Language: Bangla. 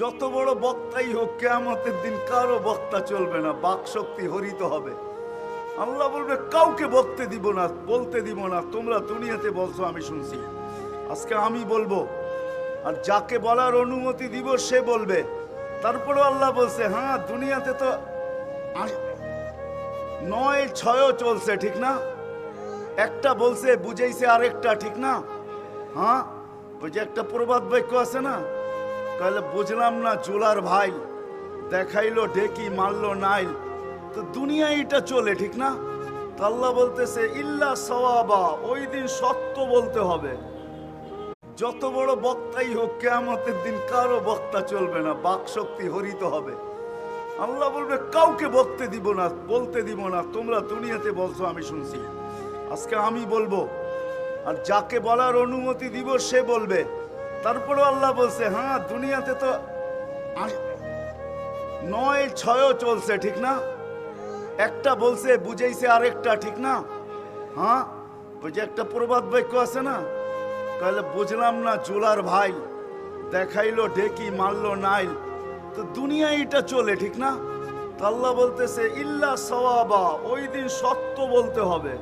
যত বড় বক্তাই হোক, কেয়ামতের দিন কারও বক্তা চলবে না বাক শক্তি হরিত হবে। আল্লাহ বলবে, কাউকে বকতে দিব না, বলতে দিব না, তোমরা দুনিয়াতে বলছো, আমি শুনছি। আজকে আমি বলব, আর যাকে বলার অনুমতি দিব, সে বলবে। তারপরে আল্লাহ বলছে হ্যাঁ দুনিয়াতে তো নয়, ছয়ও চলছে, ঠিক না? একটা বলছে, বুঝাইছে আরেকটা, ঠিক না? হ্যাঁ ওই যে একটা প্রবাদ বাক্য আছে না? তাহলে বুঝলাম না চুলার ভাই দেখাইলো ডেকি মারলো নাইল। তো দুনিয়া এটা চলে, ঠিক না? তো আল্লাহ বলতেছে, ইল্লা সওয়াবা ওই দিন সত্য বলতে হবে। যত বড় বক্তাই হোক, কেয়ামতের দিন কারও বক্তা চলবে না বাক শক্তি হরিত হবে। আল্লাহ বলবে, কাউকে বকতে দিব না, বলতে দিব না, তোমরা দুনিয়াতে বলছো, আমি শুনছি। আজকে আমি বলব, আর যাকে বলার অনুমতি দিব, সে বলবে। তারপরে আল্লাহ বলছে হ্যাঁ দুনিয়াতে তো নয়, ছয়ও চলছে, ঠিক না? একটা বলছে, বুঝাইছে আরেকটা, ঠিক না? হ্যাঁ ওই যে একটা প্রবাদ বাক্য আছে না? তাহলে বুঝলাম না চুলার ভাই, দেখাইলো ডেকি মারলো নাইল। তো দুনিয়া এটা চলে, ঠিক না? তো আল্লাহ বলতেছে, ইল্লা সওয়াবা, ওই দিন সত্য বলতে হবে।